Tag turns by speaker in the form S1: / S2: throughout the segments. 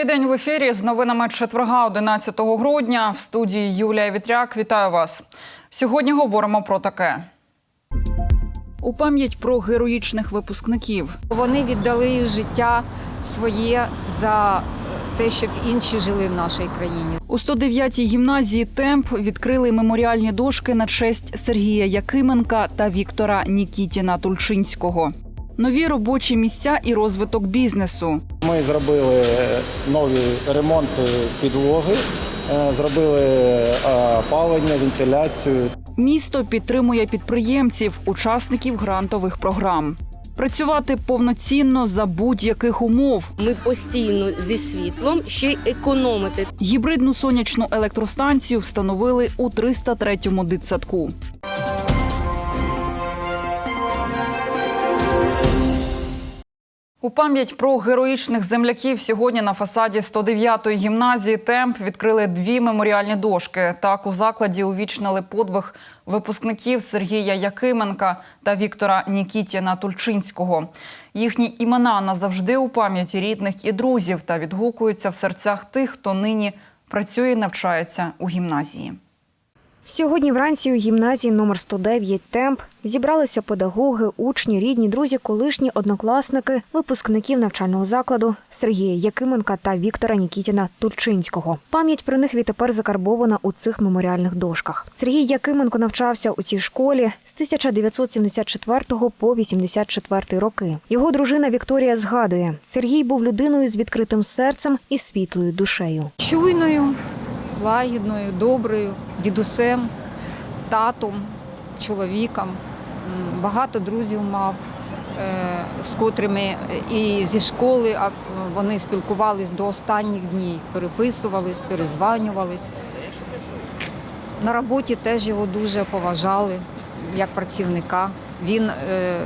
S1: Цей день в ефірі з новинами четверга, 11 грудня. В студії Юлія Вітряк. Вітаю вас. Сьогодні говоримо про таке. У пам'ять про героїчних випускників.
S2: Вони віддали життя своє за те, щоб інші жили в нашій країні.
S1: У 109-й гімназії Темп відкрили меморіальні дошки на честь Сергія Якименка та Віктора Нікітіна Тульчинського. Нові робочі місця і розвиток бізнесу.
S3: Ми зробили нові ремонти підлоги, е, зробили е, опалення, вентиляцію.
S1: Місто підтримує підприємців, учасників грантових програм. Працювати повноцінно за будь-яких умов.
S4: Ми постійно зі світлом ще й економити.
S1: Гібридну сонячну електростанцію встановили у 303-му дитсадку. У пам'ять про героїчних земляків сьогодні на фасаді 109-ї гімназії Темп відкрили дві меморіальні дошки. Так у закладі увічнили подвиг випускників Сергія Якименка та Віктора Нікітіна Тульчинського. Їхні імена назавжди у пам'яті рідних і друзів та відгукуються в серцях тих, хто нині працює і навчається у гімназії.
S5: Сьогодні вранці у гімназії номер 109 «Темп» зібралися педагоги, учні, рідні, друзі, колишні однокласники, випускників навчального закладу Сергія Якименка та Віктора Нікітіна Тульчинського. Пам'ять про них відтепер закарбована у цих меморіальних дошках. Сергій Якименко навчався у цій школі з 1974 по 84 роки. Його дружина Вікторія згадує, Сергій був людиною з відкритим серцем і світлою душею.
S2: Чуйною, лагідною, доброю, дідусем, татом, чоловіком. Багато друзів мав, е, з котрими і зі школи вони спілкувались до останніх днів, переписувались, перезванювались. На роботі теж його дуже поважали як працівника. Він е,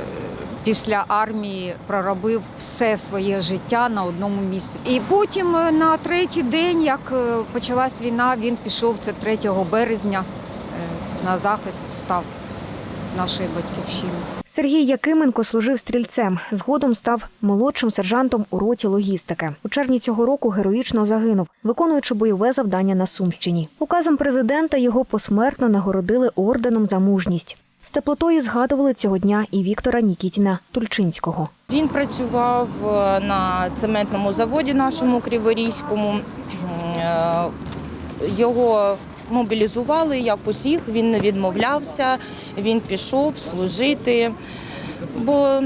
S2: після армії проробив все своє життя на одному місці. І потім е, на третій день, як е, почалась війна, він пішов це 3 березня е, на захист став нашої батьківщини.
S5: Сергій Якименко служив стрільцем. Згодом став молодшим сержантом у роті логістики. У червні цього року героїчно загинув, виконуючи бойове завдання на Сумщині. Указом президента його посмертно нагородили орденом за мужність. З теплотою згадували цього дня і Віктора Нікітіна Тульчинського.
S6: Він працював е, на цементному заводі нашому Криворізькому. Е, Його мобілізували, як усіх, він не відмовлявся, він пішов служити. Бо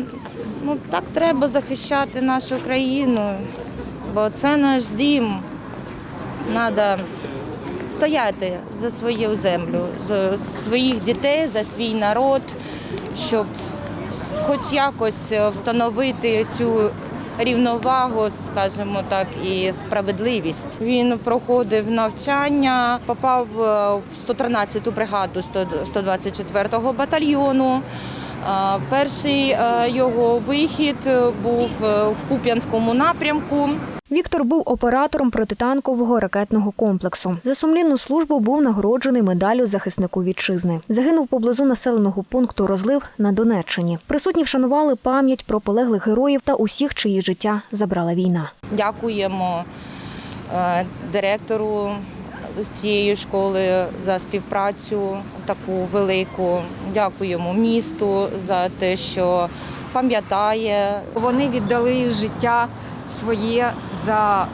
S6: ну, так треба захищати нашу країну, бо це наш дім. Треба стояти за свою землю, за своїх дітей, за свій народ, щоб хоч якось е, встановити цю рівновагу, скажімо так, і справедливість. Він проходив навчання, попав е, в 113-ту бригаду 124-го батальйону. Е, Перший його вихід був в Куп'янському напрямку.
S5: Віктор був оператором протитанкового ракетного комплексу. За сумлінну службу був нагороджений медаллю захиснику вітчизни. Загинув поблизу населеного пункту Розлив на Донеччині. Присутні вшанували пам'ять про полеглих героїв та усіх, чиї життя забрала війна.
S6: Дякуємо е, директору з цієї школи за співпрацю таку велику. Дякуємо місту за те, що пам'ятає.
S2: Вони віддали життя своє за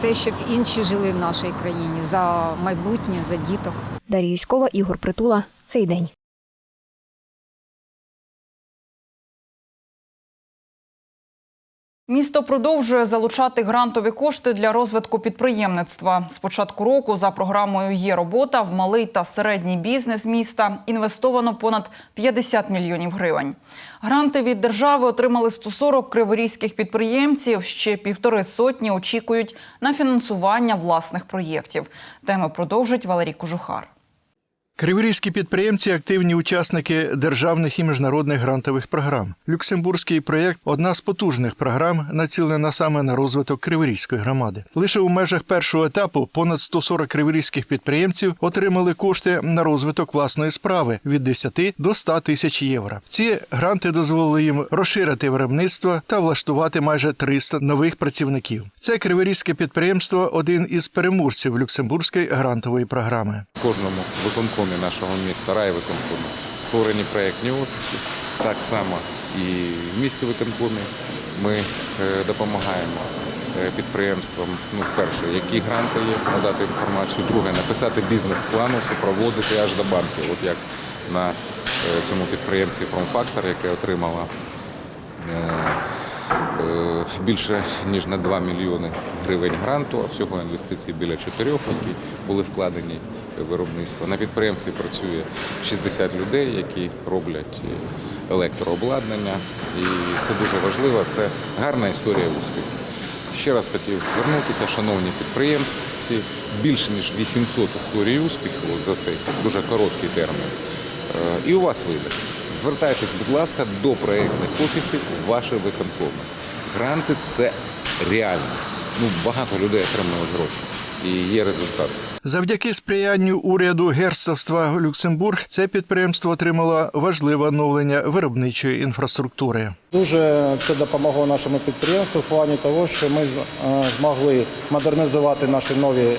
S2: те, щоб інші жили в нашій країні, за майбутнє, за діток.
S5: Дар'я Юськова, Ігор Притула. Цей день.
S1: Місто продовжує залучати грантові кошти для розвитку підприємництва. З початку року за програмою є робота в малий та середній бізнес міста інвестовано понад 50 мільйонів гривень. Гранти від держави отримали 140 криворізьких підприємців. Ще півтори сотні очікують на фінансування власних проєктів. Теми продовжить Валерій Кожухар.
S7: Криворізькі підприємці активні учасники державних і міжнародних грантових програм. Люксембурзький проєкт одна з потужних програм, націлена саме на розвиток Криворізької громади. Лише у межах першого етапу понад 140 криворізьких підприємців отримали кошти на розвиток власної справи від 10 до 100 тисяч євро. Ці гранти дозволили їм розширити виробництво та влаштувати майже 300 нових працівників. Це криворізьке підприємство один із переможців Люксембурзької грантової програми.
S8: Кожному виконкомі нашого міста, райвиконкомі, створені проєктні офіси. Так само і в міській виконкомі. Ми е, допомагаємо е, підприємствам, ну, перше, які гранти є, надати інформацію, друге, написати бізнес-план, супроводити аж до банки, от як на е, цьому підприємстві Промфактор, яке отримало більше ніж на 2 мільйони гривень гранту, а всього інвестицій біля 4, які були вкладені в виробництво. На підприємстві працює 60 людей, які роблять електрообладнання. І це дуже важливо, це гарна історія успіху. Ще раз хотів звернутися, шановні підприємці, більше ніж 800 історій успіху за цей дуже короткий термін. Е, І у вас вийде. Звертайтесь, будь ласка, до проєктних офісів ваші виконкоми. Гранти це реально. Ну, багато людей отримують гроші. І є результат.
S7: Завдяки сприянню уряду герцогства Люксембург це підприємство отримало важливе оновлення виробничої інфраструктури.
S3: Дуже це допомогло нашому підприємству в плані того, що ми е, змогли модернізувати наші нові е,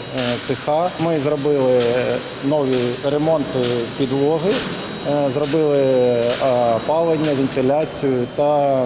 S3: цеха. Ми зробили е, нові ремонти підлоги, зробили опалення, вентиляцію та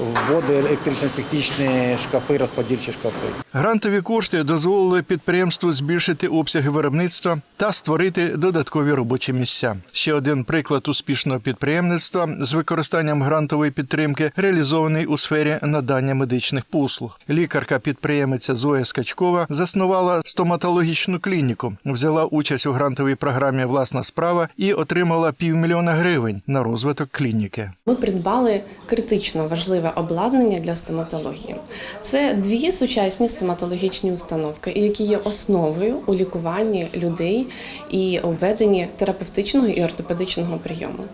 S3: е, вводи електрично технічні шкафи, розподільчі шкафи.
S7: Грантові кошти дозволили підприємству збільшити обсяги виробництва та створити додаткові робочі місця. Ще один приклад успішного підприємництва з використанням грантової підтримки реалізований у сфері надання медичних послуг. Лікарка-підприємиця Зоя Скачкова заснувала стоматологічну клініку, взяла участь у грантовій програмі Власна справа і отримала півмільйона гривень на розвиток клініки.
S9: Ми придбали критично важливе обладнання для стоматології. Це дві сучасні стоматологічні установки, які є основою у лікуванні людей і у веденні терапевтичного і ортопедичного прийому.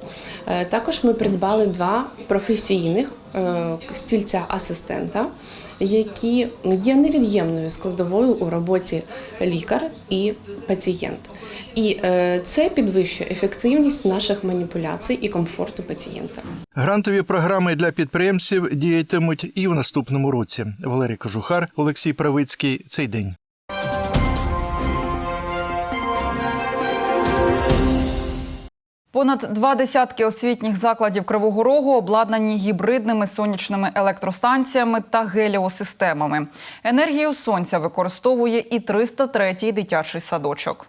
S9: Е, Також ми придбали два професійних е, стільця асистента. Які є невід'ємною складовою у роботі лікар і пацієнт, і е, це підвищує ефективність наших маніпуляцій і комфорту пацієнта.
S7: Грантові програми для підприємців діятимуть і в наступному році. Валерій Кожухар, Олексій Правицький. Цей день.
S1: Понад два десятки освітніх закладів Кривого Рогу обладнані гібридними сонячними електростанціями та геліосистемами. Енергію сонця використовує і 303-й дитячий садочок.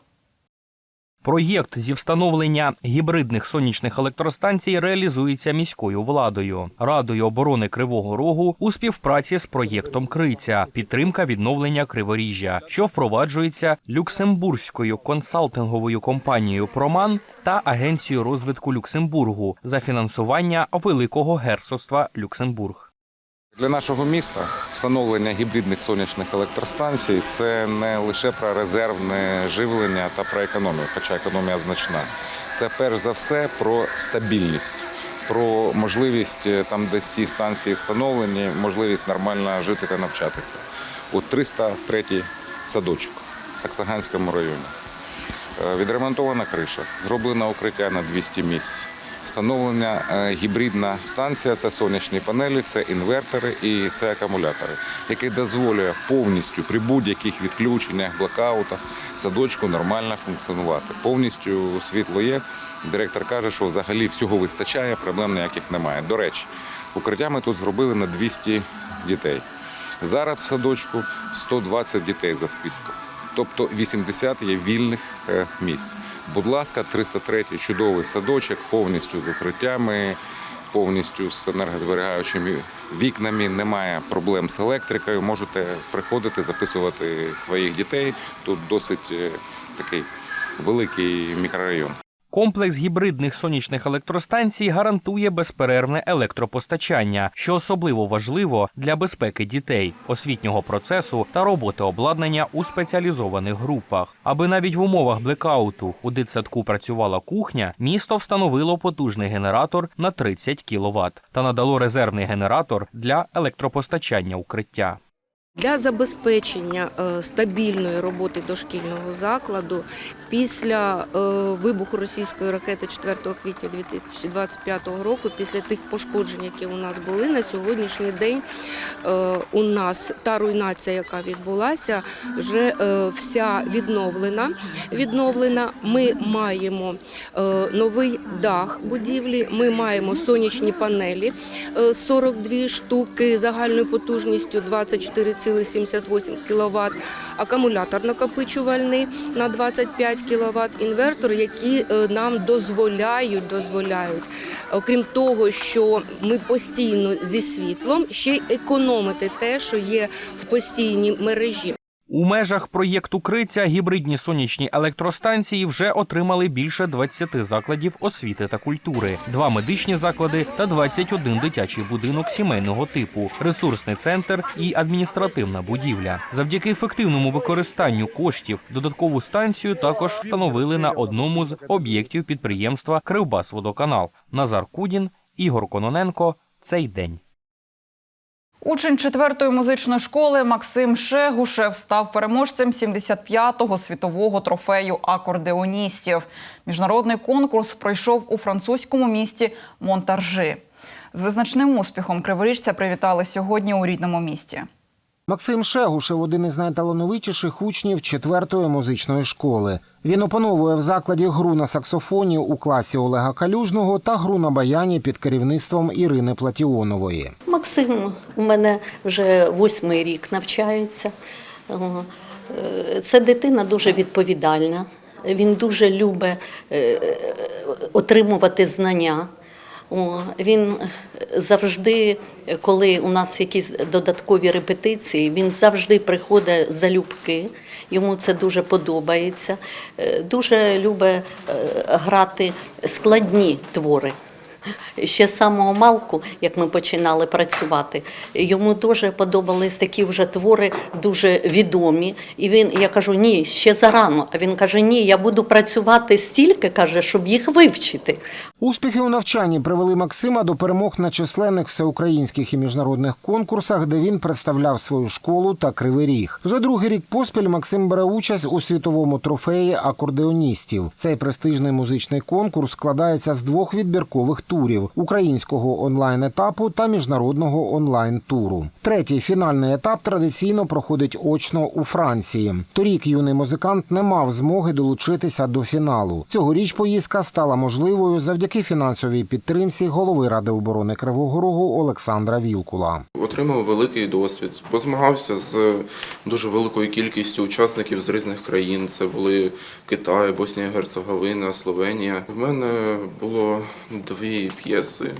S10: Проєкт зі встановлення гібридних сонячних електростанцій реалізується міською владою, радою оборони Кривого Рогу у співпраці з проєктом Криця, підтримка відновлення Криворіжжя, що впроваджується люксембурзькою консалтинговою компанією Проман та агенцією розвитку Люксембургу за фінансування Великого герцогства Люксембург.
S8: Для нашого міста встановлення гібридних сонячних електростанцій це не лише про резервне живлення та про економію, хоча економія значна. Це перш за все про стабільність, про можливість е, там, де ці станції встановлені, можливість нормально жити та навчатися. От 303 садочок в Саксаганському районі. Е, Відремонтована криша, зроблено укриття на 200 місць. Встановлена е, гібридна станція це сонячні панелі, це інвертори і це акумулятори, які дозволює повністю при будь-яких відключеннях, блокаутах садочку нормально функціонувати. Повністю світло є. Директор каже, що взагалі всього вистачає, проблем ніяких немає. До речі, укриття ми тут зробили на 200 дітей. Зараз в садочку 120 дітей за списком. Тобто 80 є вільних е, місць. Будь ласка, 303 чудовий садочок, повністю з укриттями, повністю з енергозберігаючими вікнами. Немає проблем з електрикою. Можете приходити, записувати своїх дітей. Тут досить е, такий великий мікрорайон.
S10: Комплекс гібридних сонячних електростанцій гарантує безперервне електропостачання, що особливо важливо для безпеки дітей, освітнього процесу та роботи обладнання у спеціалізованих групах. Аби навіть в умовах блекауту у дитсадку працювала кухня, місто встановило потужний генератор на 30 кВт та надало резервний генератор для електропостачання укриття.
S4: Для забезпечення е, стабільної роботи дошкільного закладу після е, вибуху російської ракети 4 квітня 2025 року, після тих пошкоджень, які у нас були на сьогоднішній день, е, у нас та руйнація, яка відбулася, вже вся відновлена. Відновлена. Ми маємо новий дах будівлі, ми маємо сонячні панелі е, 42 штуки загальною потужністю 24,78 кВт, акумулятор накопичувальний на 25 кВт, інвертор, які е, нам дозволяють, дозволяють, окрім того, що ми постійно зі світлом, ще й економити те, що є в постійній мережі.
S10: У межах проєкту Криця гібридні сонячні електростанції вже отримали більше 20 закладів освіти та культури, два медичні заклади та 21 дитячий будинок сімейного типу, ресурсний центр і адміністративна будівля. Завдяки ефективному використанню коштів додаткову станцію також встановили на одному з об'єктів підприємства Кривбасводоканал. Назар Кудін, Ігор Кононенко. Цей день.
S1: Учень 4-ї музичної школи Максим Шегушев став переможцем 75-го світового трофею акордеоністів. Міжнародний конкурс пройшов у французькому місті Монтаржи. З визначним успіхом криворіжця привітали сьогодні у рідному місті.
S11: Максим Шегушев один із найталановитіших учнів четвертої музичної школи. Він опановує в закладі гру на саксофоні у класі Олега Калюжного та гру на баяні під керівництвом Ірини Платіонової.
S12: Максим у мене вже восьмий рік навчається. Е, Це дитина дуже відповідальна. Він дуже любить е, отримувати знання. О, Він завжди, коли у нас якісь додаткові репетиції, він завжди приходить залюбки. Йому це дуже подобається. Е, Дуже любить е, грати складні твори. Ще з самого малку, як ми починали працювати, йому дуже подобались такі вже твори, дуже відомі. І він, я кажу, ні, ще зарано. А він каже, ні, я буду працювати стільки, каже, щоб їх вивчити.
S11: Успіхи у навчанні привели Максима до перемог на численних всеукраїнських і міжнародних конкурсах, де він представляв свою школу та кривий ріг. Вже другий рік поспіль Максим бере участь у світовому трофеї акордеоністів. Цей престижний музичний конкурс складається з двох відбіркових турів: українського онлайн-етапу та міжнародного онлайн-туру. Третій фінальний етап традиційно проходить очно у Франції. Торік юний музикант не мав змоги долучитися до фіналу. Цьогоріч поїздка стала можливою завдяки фінансовій підтримці голови ради оборони Кривого Рогу Олександра Вілкула.
S13: Отримав великий досвід. Позмагався з дуже великою кількістю учасників з різних країн. Це були Китай, Боснія, Герцеговина, Словенія. В мене було дві п'єси: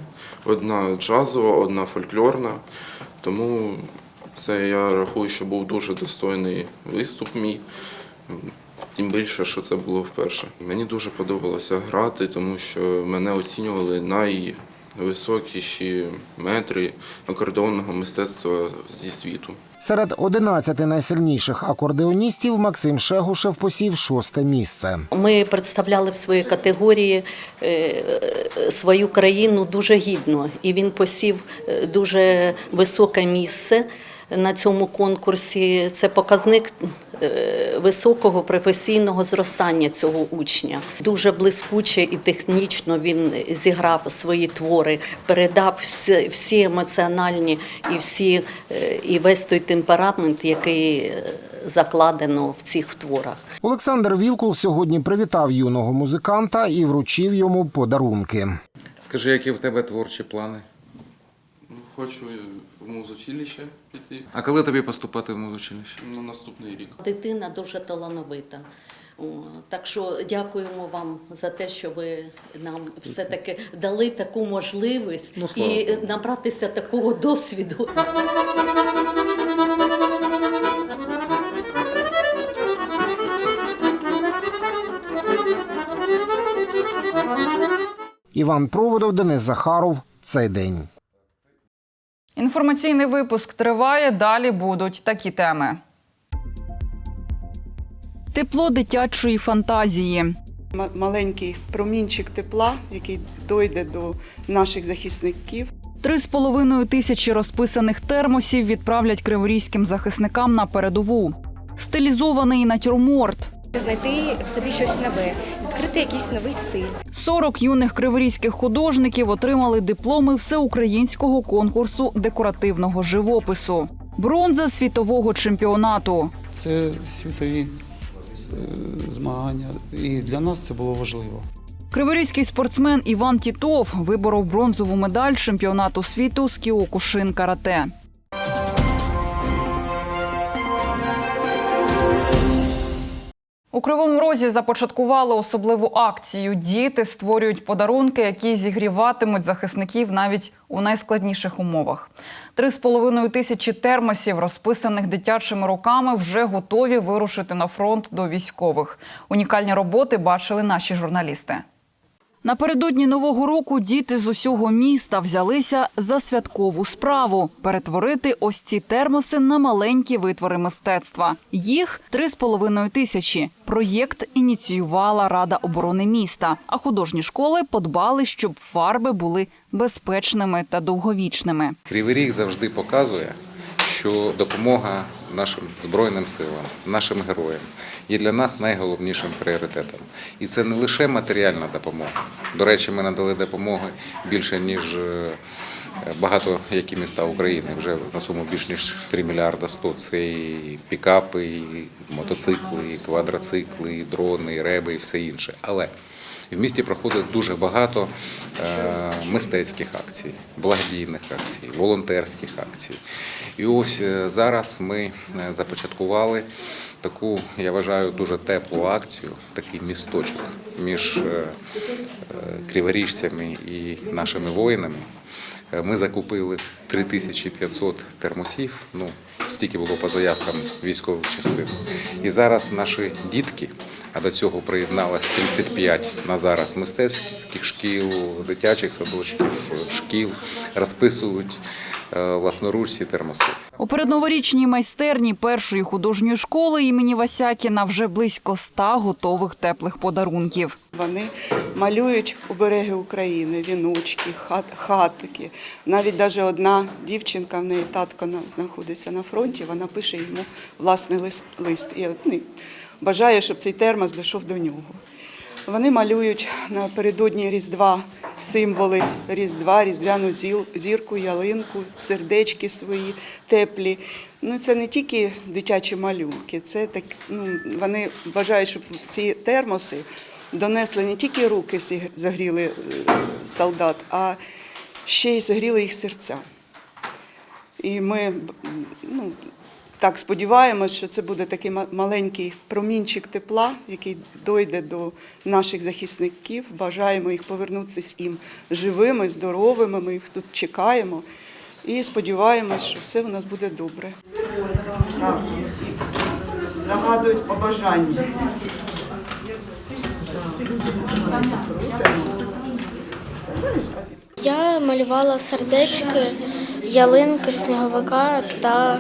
S13: одна джазова, одна фольклорна. Тому це я рахую, що був дуже достойний виступ мій. Тим більше, що це було вперше. Мені дуже подобалося грати, тому що мене оцінювали найвисокіші метри акордеонного мистецтва зі світу.
S11: Серед 11 найсильніших акордеоністів Максим Шегушев посів шосте місце.
S12: Ми представляли в своїй категорії е, свою країну дуже гідно, і він посів е, дуже високе місце на цьому конкурсі. Це показник високого професійного зростання цього учня. Дуже блискуче і технічно він зіграв свої твори, передав всі, всі емоціональні і всі е, і весь той темперамент, який е, закладено в цих творах.
S11: Олександр Вілкул сьогодні привітав юного музиканта і вручив йому подарунки.
S8: Скажи, які в тебе творчі плани?
S13: Ну, Хочу в музучилище піти
S8: А коли тобі поступати в музучилище?
S13: на наступний рік.
S12: Дитина дуже талановита. Так що дякуємо вам за те, що ви нам все-таки дали таку можливість
S8: Ну,
S12: і
S8: Богу.
S12: набратися такого досвіду.
S11: Іван Проводов, Денис Захаров. Цей день.
S1: Інформаційний випуск триває. Далі будуть такі теми. Тепло дитячої фантазії.
S14: М- маленький промінчик тепла, який дойде до наших захисників.
S1: Три з половиною тисячі розписаних термосів відправлять криворізьким захисникам на передову. Стилізований натюрморт.
S15: знайти в собі щось нове, відкрити якийсь новий стиль.
S1: 40 юних криворізьких художників отримали дипломи всеукраїнського конкурсу декоративного живопису. Бронза світового чемпіонату.
S16: Це світові е, змагання, і для нас це було важливо.
S1: Криворізький спортсмен Іван Тітов виборов бронзову медаль чемпіонату світу з кіокушин карате. У Кривому Розі започаткували особливу акцію. Діти створюють подарунки, які зігріватимуть захисників навіть у найскладніших умовах. Три з половиною тисячі термосів, розписаних дитячими руками, вже готові вирушити на фронт до військових. Унікальні роботи бачили наші журналісти. Напередодні нового року діти з усього міста взялися за святкову справу перетворити ось ці термоси на маленькі витвори мистецтва. Їх три з половиною тисячі. Проєкт ініціювала Рада оборони міста. А художні школи подбали, щоб фарби були безпечними та довговічними.
S8: Кривий Ріг завжди показує, що допомога нашим збройним силам, нашим героям є для нас найголовнішим пріоритетом. І це не лише матеріальна допомога. До речі, ми надали допомоги більше ніж е, багато які міста України. Вже на суму більш ніж 3 мільярда 100. Це і пікапи, і мотоцикли, і квадроцикли, і дрони, і реби, і все інше. Але в місті проходить дуже багато е, мистецьких акцій, благодійних акцій, волонтерських акцій. І ось е, зараз ми започаткували таку, я вважаю, дуже теплу акцію, такий місточок між е, е, криворіжцями і нашими воїнами. Е, Ми закупили 3500 термосів. Ну стільки було по заявкам військових частин. І зараз наші дітки, а до цього приєдналось 35 на зараз мистецьких шкіл, дитячих садочків, шкіл, розписують е, власноруч ці термоси.
S1: У передноворічній майстерні першої художньої школи імені Васякіна вже близько ста готових теплих подарунків.
S14: Вони малюють обереги України, віночки, хат, хатики. Навіть даже одна дівчинка, в неї татко на- знаходиться на фронті, вона пише йому власний лист, лист і ну, бажає, щоб цей термос дійшов до нього. Вони малюють напередодні Різдва символи Різдва, Різдвяну зірку, ялинку, сердечки свої теплі. Ну, це не тільки дитячі малюнки, це так, ну, вони бажають, щоб ці термоси донесли не тільки руки загріли е, солдат, а ще й загріли їх серця. І ми ну, так сподіваємось, що це буде такий ма- маленький промінчик тепла, який дойде до наших захисників. Бажаємо їх повернутися їм живими, здоровими. Ми їх тут чекаємо і сподіваємось, що все у нас буде добре. Загадують побажання.
S15: Я малювала сердечки, ялинки, сніговика та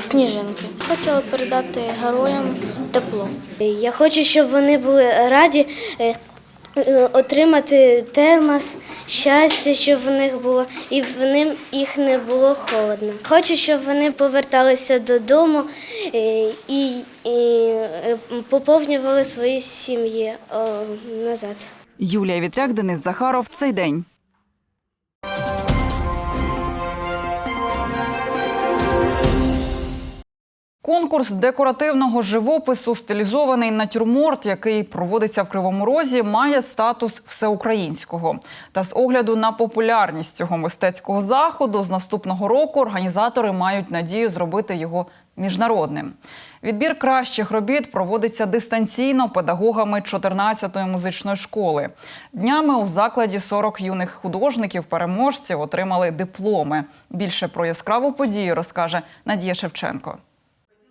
S15: сніжинки. Хотіла передати героям тепло. Я хочу, щоб вони були раді е, е, отримати термос, щастя, щоб в них було, і в ним їх не було холодно. Хочу, щоб вони поверталися додому е, і, і поповнювали свої сім'ї назад.
S1: Юлія Вітряк, Денис Захаров. Цей день. Конкурс декоративного живопису стилізований натюрморт, який проводиться в Кривому Розі, має статус всеукраїнського. Та з огляду на популярність цього мистецького заходу з наступного року організатори мають надію зробити його міжнародним. Відбір кращих робіт проводиться дистанційно педагогами 14-ї музичної школи. Днями у закладі 40 юних художників-переможців отримали дипломи. Більше про яскраву подію розкаже Надія Шевченко.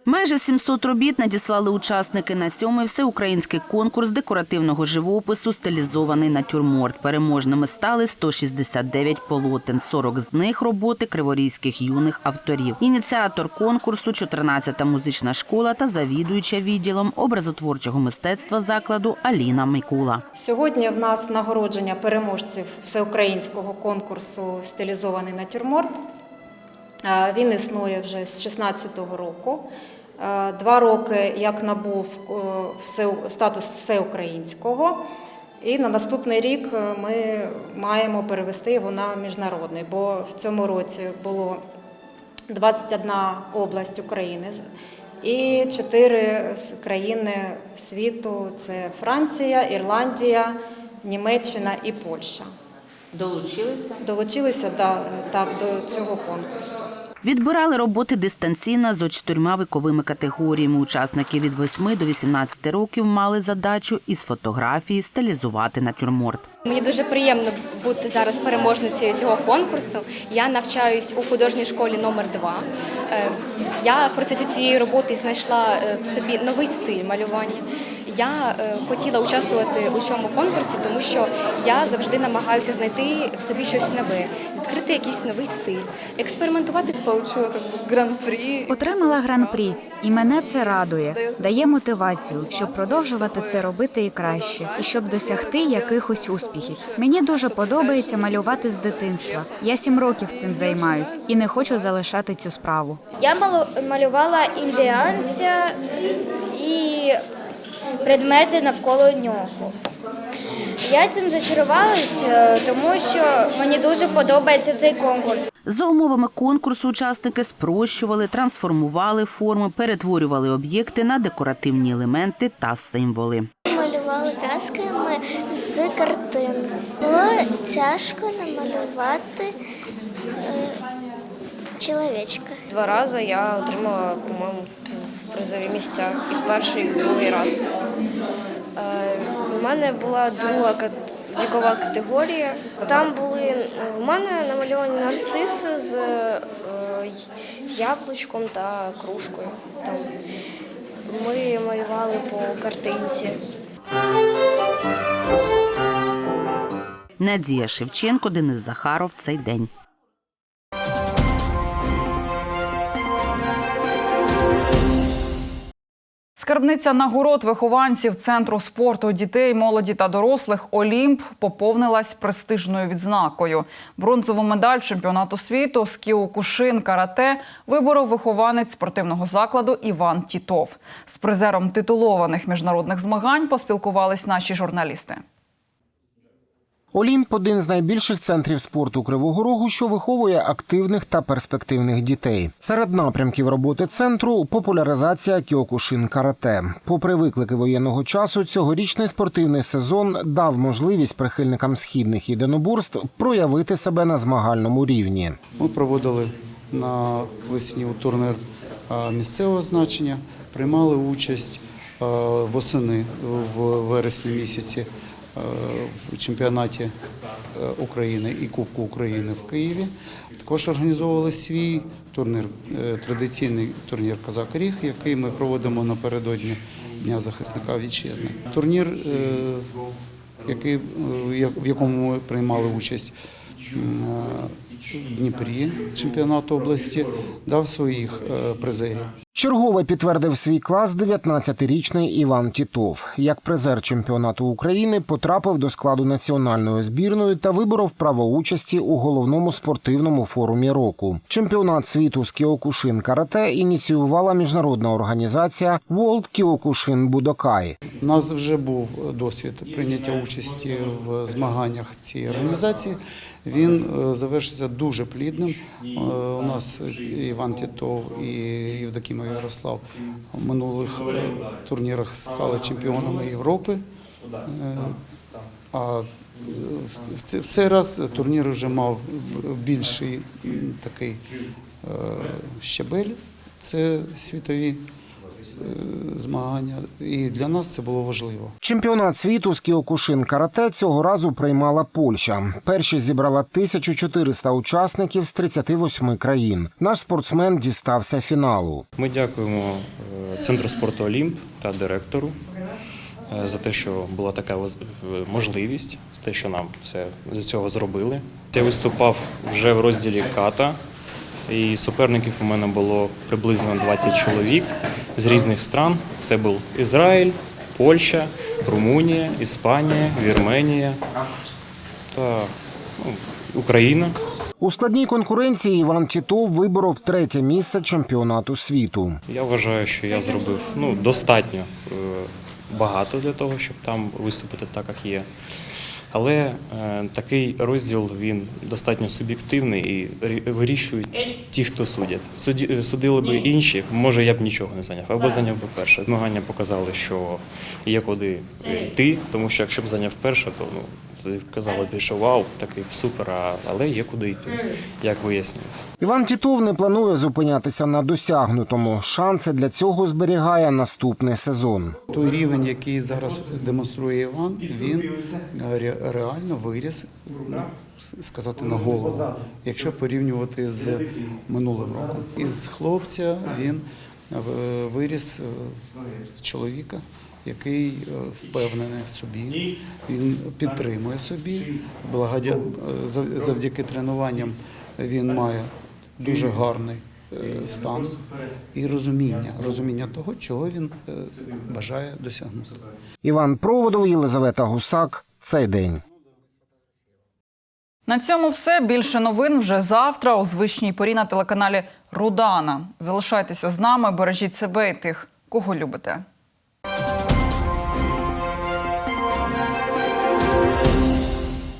S17: Майже 700 робіт надіслали учасники на сьомий всеукраїнський конкурс декоративного живопису «Стилізований натюрморт». Переможними стали 169 полотен. 40 з них роботи криворізьких юних авторів. Ініціатор конкурсу – 14-та музична школа та завідуюча відділом образотворчого мистецтва закладу Аліна Микула.
S18: Сьогодні в нас нагородження переможців всеукраїнського конкурсу Стилізований натюрморт. Він існує вже з 2016 року. Два роки як набув е, статус всеукраїнського. І на наступний рік е, ми маємо перевести його на міжнародний, бо в цьому році було 21 область України і 4 країни світу: це Франція, Ірландія, Німеччина і Польща.
S17: Долучилися?
S18: Долучилися да, так до цього конкурсу.
S17: Відбирали роботи дистанційно з чотирма віковими категоріями. Учасники від 8 до 18 років мали задачу із фотографії стилізувати натюрморт.
S15: Мені дуже приємно бути зараз переможницею цього конкурсу. Я навчаюсь у художній школі номер 2 Я в процесі цієї роботи знайшла е, в собі новий стиль малювання. Я е, хотіла участвувати у цьому конкурсі, тому що я завжди намагаюся знайти в собі щось нове, відкрити якийсь новий стиль, експериментувати. Получила гран-прі.
S19: Отримала гран-прі, і мене це радує, дає мотивацію, щоб продовжувати це робити і краще, і щоб досягти якихось успіхів. Мені дуже подобається малювати з дитинства. Я сім років цим займаюсь і не хочу залишати цю справу.
S15: Я малювала індіанця і предмети навколо нього. Я цим зачарувалась, е, тому що мені дуже подобається цей конкурс.
S17: За умовами конкурсу учасники спрощували, трансформували форми, перетворювали об'єкти на декоративні елементи та символи.
S15: Малювали красками з картин. Було тяжко намалювати е, чоловічка.
S20: Два рази я отримала, по-моєму, призові місця і в перший, і в другий раз. Е, У мене була друга вікова категорія. Там були у мене намальовані нарциси з е, яблучком та кружкою. Там ми малювали по картинці.
S17: Надія Шевченко, Денис Захаров. Цей день.
S1: Скарбниця нагород вихованців Центру спорту дітей, молоді та дорослих Олімп поповнилась престижною відзнакою. Бронзову медаль чемпіонату світу з кіокушин карате виборов вихованець спортивного закладу Іван Тітов. З призером титулованих міжнародних змагань поспілкувались наші журналісти.
S11: Олімп один з найбільших центрів спорту Кривого Рогу, що виховує активних та перспективних дітей. Серед напрямків роботи центру популяризація кіокушин карате. Попри виклики воєнного часу, цьогорічний спортивний сезон дав можливість прихильникам східних єдиноборств проявити себе на змагальному рівні.
S16: Ми проводили на весні турнір місцевого значення, приймали участь восени в вересні місяці в чемпіонаті е, України і Кубку України в Києві. Також організовували свій турнір, е, традиційний турнір Казак Ріг, який ми проводимо напередодні Дня захисника вітчизни. Турнір, е, який, е, в якому ми приймали участь е, Дніпрі чемпіонату області, дав своїх е, призерів.
S11: Чергове підтвердив свій клас 19-річний Іван Тітов. Як призер чемпіонату України потрапив до складу національної збірної та виборов право участі у головному спортивному форумі року. Чемпіонат світу з кіокушин карате ініціювала міжнародна організація World Kyokushin Budokai.
S16: У нас вже був досвід прийняття участі в змаганнях цієї організації. Він е, завершився дуже плідним. Е, У нас Іван Тітов і Євдокімов Ярослав в минулих турнірах стали чемпіонами Європи. Е, А в цей раз турнір вже мав більший такий щабель. Це світові змагання, і для нас це було важливо.
S11: Чемпіонат світу з кіокушин карате цього разу приймала Польща. Перші зібрала 1400 учасників з 38 країн. Наш спортсмен дістався фіналу.
S21: Ми дякуємо е, Центру спорту Олімп та директору е, за те, що була така е, можливість, за те, що нам все для цього зробили. Я виступав вже в розділі ката, і суперників у мене було приблизно 20 чоловік з різних стран. Це був Ізраїль, Польща, Румунія, Іспанія, Вірменія та ну, Україна.
S11: У складній конкуренції Іван Тітов виборов третє місце чемпіонату світу.
S21: Я вважаю, що я зробив ну, достатньо е, багато для того, щоб там виступити так, як є. Але е, такий розділ він достатньо суб'єктивний і рі- вирішують ті, хто судять. Суді, судили би інші, може я б нічого не зайняв, або зайняв би перше. Змагання показали, що є куди йти, тому що якщо б зайняв перше, то ну казали б, що вау, такий супер, але є куди йти, як вияснилось.
S11: Іван Тітов не планує зупинятися на досягнутому. Шанси для цього зберігає наступний сезон.
S16: Той рівень, який зараз демонструє Іван, він е, реально виріс, сказати, на голову, якщо порівнювати з минулим роком. Із хлопця він е, виріс е, чоловіка, який е, впевнений в собі, він підтримує собі. Благодя... Завдяки тренуванням він має дуже гарний е, стан і розуміння, розуміння того, чого він е, бажає досягнути.
S11: Іван Проводов, Єлизавета Гусак. Цей день.
S1: На цьому все. Більше новин вже завтра у звичній порі на телеканалі Рудана. Залишайтеся з нами, бережіть себе і тих, кого любите.